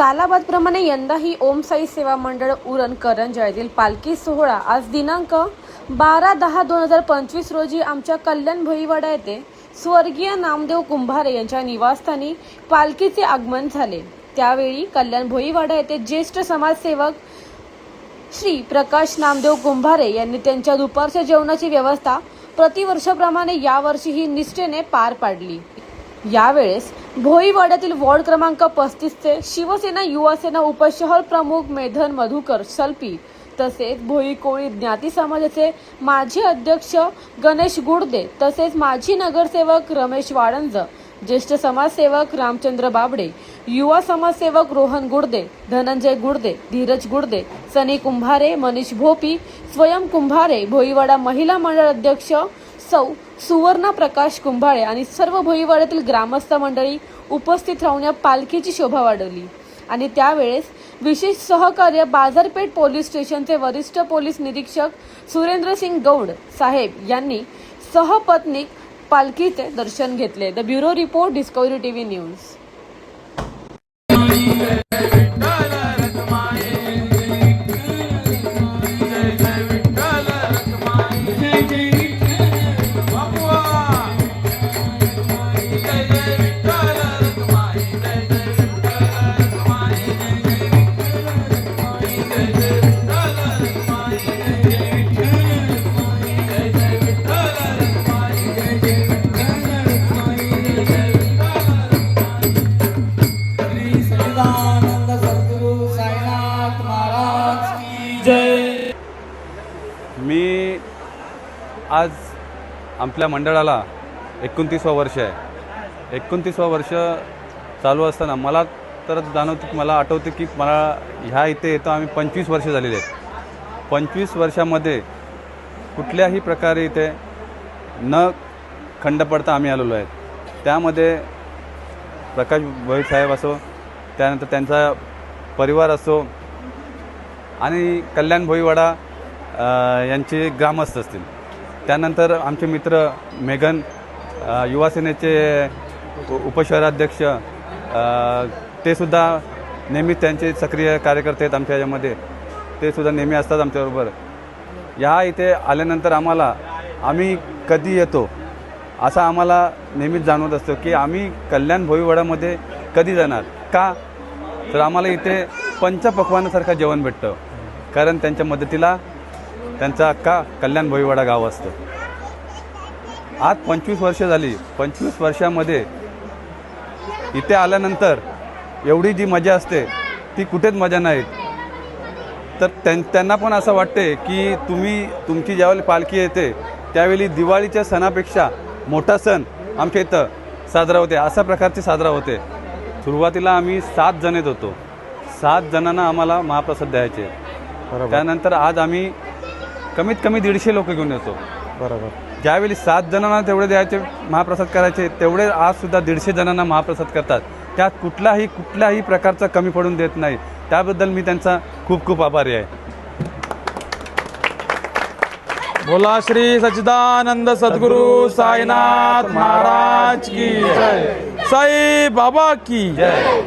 सालाबादप्रमाणे यंदाही ओम साई सेवा मंडळ उरण करंजा येथील पालखी सोहळा आज दिनांक बारा दहा दोन हजार पंचवीस रोजी आमच्या कल्याण भोईवाडा येथे स्वर्गीय नामदेव कुंभारे यांच्या निवासस्थानी पालखीचे आगमन झाले. त्यावेळी कल्याण भोईवाडा येथे ज्येष्ठ समाजसेवक श्री प्रकाश नामदेव कुंभारे यांनी त्यांच्या दुपारच्या जेवणाची व्यवस्था प्रतिवर्षाप्रमाणे यावर्षीही निष्ठेने पार पाडली. यावेळेस भोईवाड्यातील वॉर्ड क्रमांक पस्तीसचे शिवसेना युवासेना उपशहर प्रमुख मेधन मधुकर सल्पी तसेच भोई कोळी ज्ञाती समाजाचे माजी अध्यक्ष गणेश गुडदे तसेच माजी नगरसेवक रमेश वाडंज ज्येष्ठ समाजसेवक रामचंद्र बाबडे युवा समाजसेवक रोहन गुडदे धनंजय गुडदे धीरज गुडदे सनी कुंभारे मनीष भोपी स्वयं कुंभारे भोईवाडा महिला मंडळ अध्यक्ष सौ सुवर्णा प्रकाश कुंभाळे आणि सर्व भोईवाड्यातील ग्रामस्थ मंडळी उपस्थित राहून या पालखीची शोभा वाढवली. आणि त्यावेळेस विशेष सहकार्य बाजारपेठ पोलीस स्टेशनचे वरिष्ठ पोलीस निरीक्षक सुरेंद्र सिंग गौड साहेब यांनी सहपत्नीक पालखीचे दर्शन घेतले. The bureau report discovery T V news. आज आपल्या मंडळाला एकोणतीसवं वर्ष आहे. एकोणतीसवं वर्ष चालू असताना मला तर जाणवतं की मला आठवतं की मला ह्या इथे येतो आम्ही पंचवीस वर्ष झालेली आहेत. पंचवीस वर्षामध्ये कुठल्याही प्रकारे इथे न खंड पडता आम्ही आलेलो आहेत त्यामध्ये प्रकाश भोई साहेब असो त्यानंतर त्यांचा परिवार असो आणि कल्याण भोईवाडा यांचे ग्रामस्थ असतील. त्यानंतर आमचे मित्र मेघन युवासेनेचे उपशहराध्यक्ष ते सुद्धा नेहमी त्यांचे सक्रिय कार्यकर्ते आहेत आमच्या याच्यामध्ये. ते सुद्धा नेहमी असतात आमच्याबरोबर. ह्या इथे आल्यानंतर आम्हाला आम्ही कधी येतो असं आम्हाला नेहमीच जाणवत असतो की आम्ही कल्याण भोईवाड्यामध्ये कधी जाणार? का? तर आम्हाला इथे पंचपक्वानासारखं जेवण भेटतं. कारण त्यांच्या मदतीला त्यांचा अख्खा कल्याण भोईवाडा गाव असतं. आज पंचवीस वर्ष झाली. पंचवीस वर्षामध्ये इथे आल्यानंतर एवढी जी मजा असते ती कुठेच मजा नाहीत तर त्यां त्यांना पण असं वाटते की तुम्ही तुमची ज्यावेळी पालखी येते त्यावेळी दिवाळीच्या सणापेक्षा मोठा सण आमच्या इथं साजरा होते. अशा प्रकारचे साजरा होते. सुरुवातीला आम्ही सात जण येत होतो. सात जणांना आम्हाला महाप्रसाद द्यायचे. त्यानंतर आज आम्ही कमीत कमी दीडशे लोक घेऊन येतो. बरोबर. ज्यावेळी सात जणांना तेवढे द्यायचे महाप्रसाद करायचे तेवढे आज सुद्धा दीडशे जणांना महाप्रसाद करतात. त्यात कुठलाही कुठल्याही प्रकारचा कमी पडून देत नाही. त्याबद्दल मी त्यांचा खूप खूप आभारी आहे. बोला श्री सच्चिदानंद सद्गुरु साईनाथ महाराज की जय. साई बाबा की जय.